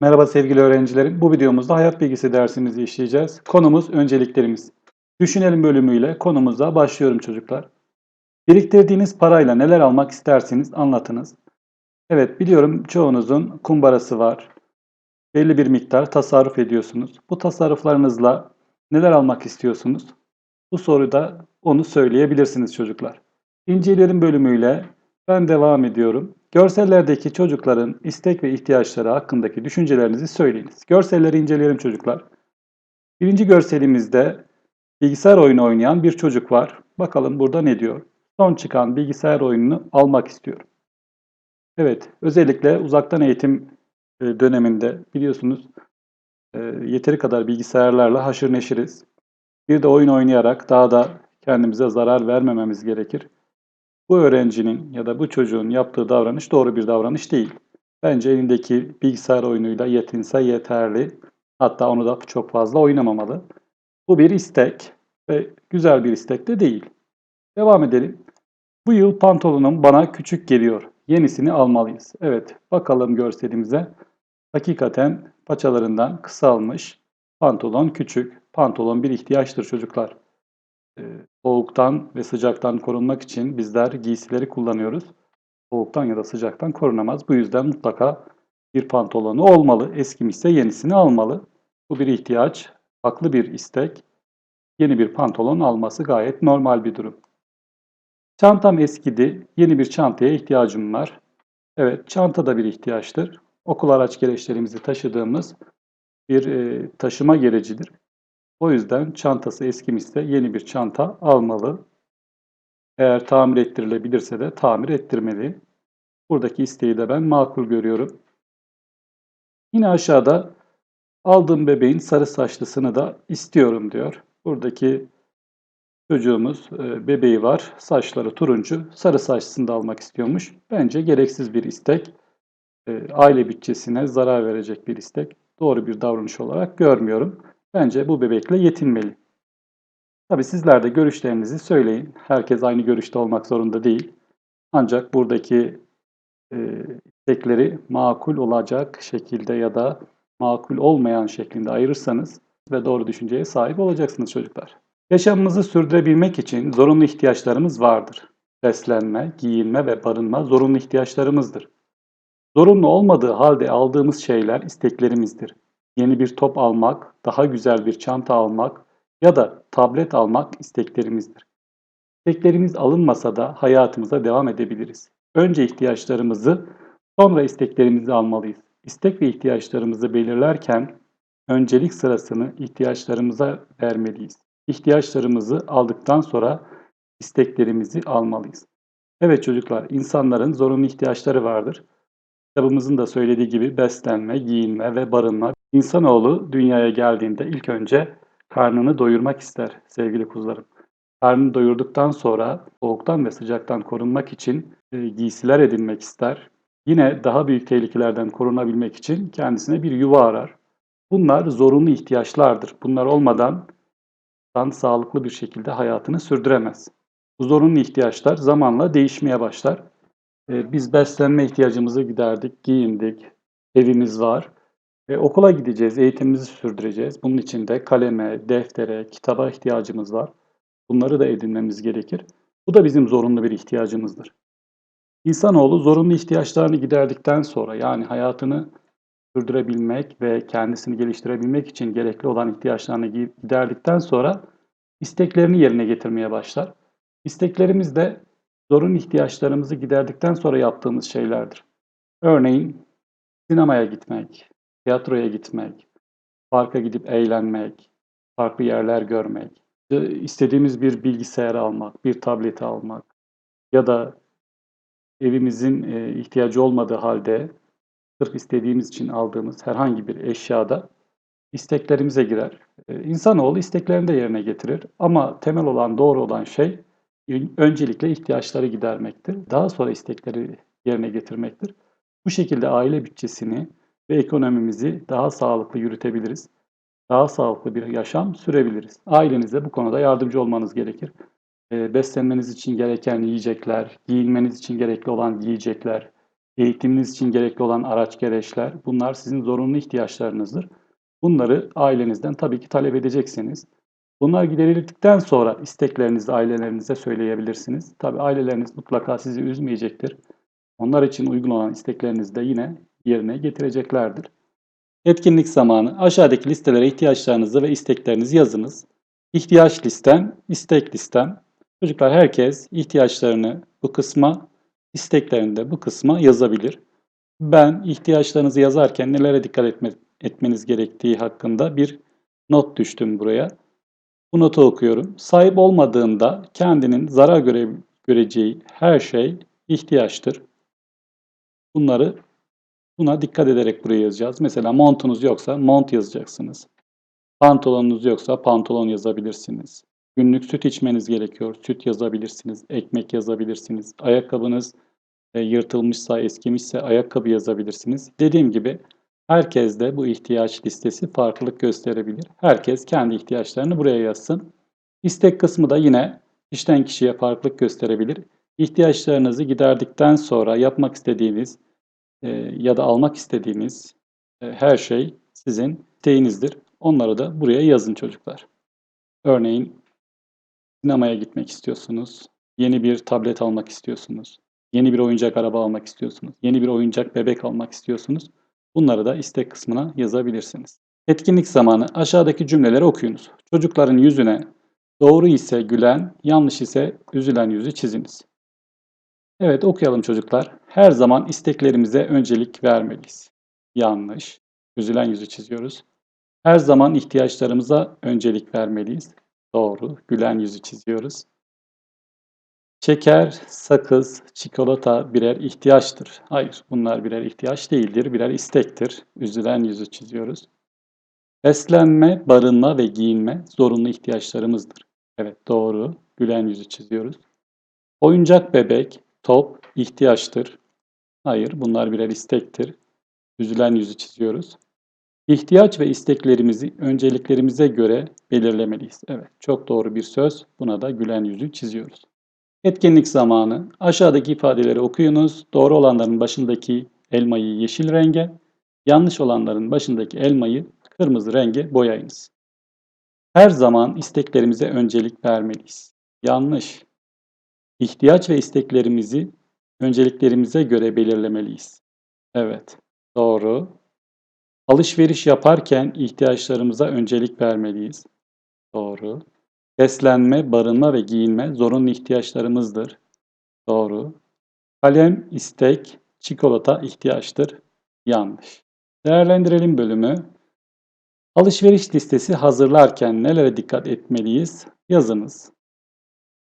Merhaba sevgili öğrencilerim. Bu videomuzda hayat bilgisi dersimizi işleyeceğiz. Konumuz önceliklerimiz. Düşünelim bölümüyle konumuza başlıyorum çocuklar. Biriktirdiğiniz parayla neler almak istersiniz anlatınız. Evet biliyorum çoğunuzun kumbarası var. Belli bir miktar tasarruf ediyorsunuz. Bu tasarruflarınızla neler almak istiyorsunuz? Bu soruda onu söyleyebilirsiniz çocuklar. İnceleyelim bölümüyle ben devam ediyorum. Görsellerdeki çocukların istek ve ihtiyaçları hakkındaki düşüncelerinizi söyleyiniz. Görselleri inceleyelim çocuklar. Birinci görselimizde bilgisayar oyunu oynayan bir çocuk var. Bakalım burada ne diyor? Son çıkan bilgisayar oyununu almak istiyorum. Evet, özellikle uzaktan eğitim e, döneminde biliyorsunuz e, yeteri kadar bilgisayarlarla haşır neşiriz. Bir de oyun oynayarak daha da kendimize zarar vermememiz gerekir. Bu öğrencinin ya da bu çocuğun yaptığı davranış doğru bir davranış değil. Bence elindeki bilgisayar oyunuyla yetinse yeterli. Hatta onu da çok fazla oynamamalı. Bu bir istek ve güzel bir istek de değil. Devam edelim. Bu yıl pantolonum bana küçük geliyor. Yenisini almalıyız. Evet, bakalım görselimize. Hakikaten paçalarından kısalmış. Pantolon küçük. Pantolon bir ihtiyaçtır çocuklar. Ee, soğuktan ve sıcaktan korunmak için bizler giysileri kullanıyoruz. Soğuktan ya da sıcaktan korunamaz. Bu yüzden mutlaka bir pantolonu olmalı. Eskimişse yenisini almalı. Bu bir ihtiyaç, haklı bir istek. Yeni bir pantolon alması gayet normal bir durum. Çantam eskidi. Yeni bir çantaya ihtiyacım var. Evet, çanta da bir ihtiyaçtır. Okul araç gereçlerimizi taşıdığımız bir e, taşıma gerecidir. O yüzden çantası eskimişse yeni bir çanta almalı. Eğer tamir ettirilebilirse de tamir ettirmeli. Buradaki isteği de ben makul görüyorum. Yine aşağıda aldığım bebeğin sarı saçlısını da istiyorum diyor. Buradaki çocuğumuz e, bebeği var. Saçları turuncu. Sarı saçlısını da almak istiyormuş. Bence gereksiz bir istek. E, aile bütçesine zarar verecek bir istek. Doğru bir davranış olarak görmüyorum. Bence bu bebekle yetinmeli. Tabi sizler de görüşlerinizi söyleyin. Herkes aynı görüşte olmak zorunda değil. Ancak buradaki e, istekleri makul olacak şekilde ya da makul olmayan şeklinde ayırırsanız ve doğru düşünceye sahip olacaksınız çocuklar. Yaşamımızı sürdürebilmek için zorunlu ihtiyaçlarımız vardır. Beslenme, giyinme ve barınma zorunlu ihtiyaçlarımızdır. Zorunlu olmadığı halde aldığımız şeyler isteklerimizdir yeni bir top almak, daha güzel bir çanta almak ya da tablet almak isteklerimizdir. İsteklerimiz alınmasa da hayatımıza devam edebiliriz. Önce ihtiyaçlarımızı, sonra isteklerimizi almalıyız. İstek ve ihtiyaçlarımızı belirlerken öncelik sırasını ihtiyaçlarımıza vermeliyiz. İhtiyaçlarımızı aldıktan sonra isteklerimizi almalıyız. Evet çocuklar, insanların zorunlu ihtiyaçları vardır. Kitabımızın da söylediği gibi beslenme, giyinme ve barınma. İnsanoğlu dünyaya geldiğinde ilk önce karnını doyurmak ister sevgili kuzularım. Karnını doyurduktan sonra soğuktan ve sıcaktan korunmak için e, giysiler edinmek ister. Yine daha büyük tehlikelerden korunabilmek için kendisine bir yuva arar. Bunlar zorunlu ihtiyaçlardır. Bunlar olmadan insan sağlıklı bir şekilde hayatını sürdüremez. Bu zorunlu ihtiyaçlar zamanla değişmeye başlar. Ee, biz beslenme ihtiyacımızı giderdik, giyindik, evimiz var. E, okula gideceğiz, eğitimimizi sürdüreceğiz. Bunun için de kaleme, deftere, kitaba ihtiyacımız var. Bunları da edinmemiz gerekir. Bu da bizim zorunlu bir ihtiyacımızdır. İnsanoğlu zorunlu ihtiyaçlarını giderdikten sonra yani hayatını sürdürebilmek ve kendisini geliştirebilmek için gerekli olan ihtiyaçlarını giderdikten sonra isteklerini yerine getirmeye başlar. İsteklerimiz de zorunlu ihtiyaçlarımızı giderdikten sonra yaptığımız şeylerdir. Örneğin sinemaya gitmek, tiyatroya gitmek, parka gidip eğlenmek, farklı yerler görmek, istediğimiz bir bilgisayar almak, bir tableti almak ya da evimizin e, ihtiyacı olmadığı halde sırf istediğimiz için aldığımız herhangi bir eşyada isteklerimize girer. E, insanoğlu isteklerini de yerine getirir ama temel olan, doğru olan şey öncelikle ihtiyaçları gidermektir. Daha sonra istekleri yerine getirmektir. Bu şekilde aile bütçesini ve ekonomimizi daha sağlıklı yürütebiliriz. Daha sağlıklı bir yaşam sürebiliriz. Ailenize bu konuda yardımcı olmanız gerekir. Beslenmeniz için gereken yiyecekler, giyinmeniz için gerekli olan yiyecekler, eğitiminiz için gerekli olan araç gereçler bunlar sizin zorunlu ihtiyaçlarınızdır. Bunları ailenizden tabii ki talep edeceksiniz. Bunlar giderildikten sonra isteklerinizi ailelerinize söyleyebilirsiniz. Tabii aileleriniz mutlaka sizi üzmeyecektir. Onlar için uygun olan isteklerinizi de yine yerine getireceklerdir. Etkinlik zamanı aşağıdaki listelere ihtiyaçlarınızı ve isteklerinizi yazınız. İhtiyaç listem, istek listem. Çocuklar herkes ihtiyaçlarını bu kısma, isteklerini de bu kısma yazabilir. Ben ihtiyaçlarınızı yazarken nelere dikkat etme, etmeniz gerektiği hakkında bir not düştüm buraya. Bu notu okuyorum. Sahip olmadığında kendinin zarar göre, göreceği her şey ihtiyaçtır. Bunları buna dikkat ederek buraya yazacağız. Mesela montunuz yoksa mont yazacaksınız. Pantolonunuz yoksa pantolon yazabilirsiniz. Günlük süt içmeniz gerekiyor. Süt yazabilirsiniz. Ekmek yazabilirsiniz. Ayakkabınız e, yırtılmışsa, eskimişse ayakkabı yazabilirsiniz. Dediğim gibi herkes de bu ihtiyaç listesi farklılık gösterebilir. Herkes kendi ihtiyaçlarını buraya yazsın. İstek kısmı da yine kişiden kişiye farklılık gösterebilir. İhtiyaçlarınızı giderdikten sonra yapmak istediğiniz e, ya da almak istediğiniz e, her şey sizin isteğinizdir. Onları da buraya yazın çocuklar. Örneğin sinemaya gitmek istiyorsunuz, yeni bir tablet almak istiyorsunuz, yeni bir oyuncak araba almak istiyorsunuz, yeni bir oyuncak bebek almak istiyorsunuz. Bunları da istek kısmına yazabilirsiniz. Etkinlik zamanı aşağıdaki cümleleri okuyunuz. Çocukların yüzüne doğru ise gülen, yanlış ise üzülen yüzü çiziniz. Evet okuyalım çocuklar. Her zaman isteklerimize öncelik vermeliyiz. Yanlış. Üzülen yüzü çiziyoruz. Her zaman ihtiyaçlarımıza öncelik vermeliyiz. Doğru. Gülen yüzü çiziyoruz. Şeker, sakız, çikolata birer ihtiyaçtır. Hayır, bunlar birer ihtiyaç değildir, birer istektir. Üzülen yüzü çiziyoruz. Beslenme, barınma ve giyinme zorunlu ihtiyaçlarımızdır. Evet, doğru. Gülen yüzü çiziyoruz. Oyuncak bebek, top ihtiyaçtır. Hayır, bunlar birer istektir. Üzülen yüzü çiziyoruz. İhtiyaç ve isteklerimizi önceliklerimize göre belirlemeliyiz. Evet, çok doğru bir söz. Buna da gülen yüzü çiziyoruz. Etkinlik zamanı. Aşağıdaki ifadeleri okuyunuz. Doğru olanların başındaki elmayı yeşil renge, yanlış olanların başındaki elmayı kırmızı renge boyayınız. Her zaman isteklerimize öncelik vermeliyiz. Yanlış. İhtiyaç ve isteklerimizi önceliklerimize göre belirlemeliyiz. Evet, doğru. Alışveriş yaparken ihtiyaçlarımıza öncelik vermeliyiz. Doğru. Beslenme, barınma ve giyinme zorunlu ihtiyaçlarımızdır. Doğru. Kalem, istek, çikolata ihtiyaçtır. Yanlış. Değerlendirelim bölümü. Alışveriş listesi hazırlarken nelere dikkat etmeliyiz? Yazınız.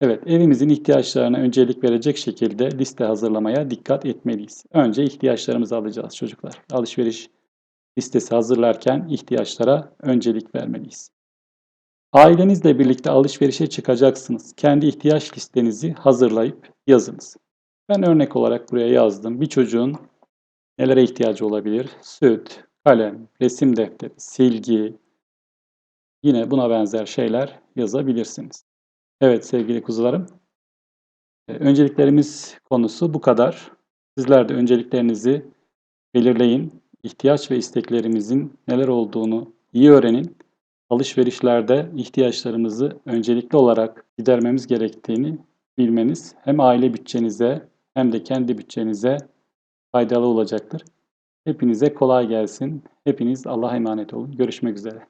Evet, evimizin ihtiyaçlarına öncelik verecek şekilde liste hazırlamaya dikkat etmeliyiz. Önce ihtiyaçlarımızı alacağız çocuklar. Alışveriş listesi hazırlarken ihtiyaçlara öncelik vermeliyiz. Ailenizle birlikte alışverişe çıkacaksınız. Kendi ihtiyaç listenizi hazırlayıp yazınız. Ben örnek olarak buraya yazdım. Bir çocuğun nelere ihtiyacı olabilir? Süt, kalem, resim defteri, silgi, yine buna benzer şeyler yazabilirsiniz. Evet sevgili kuzularım. Ee, önceliklerimiz konusu bu kadar. Sizler de önceliklerinizi belirleyin. İhtiyaç ve isteklerimizin neler olduğunu iyi öğrenin alışverişlerde ihtiyaçlarımızı öncelikli olarak gidermemiz gerektiğini bilmeniz hem aile bütçenize hem de kendi bütçenize faydalı olacaktır. Hepinize kolay gelsin. Hepiniz Allah'a emanet olun. Görüşmek üzere.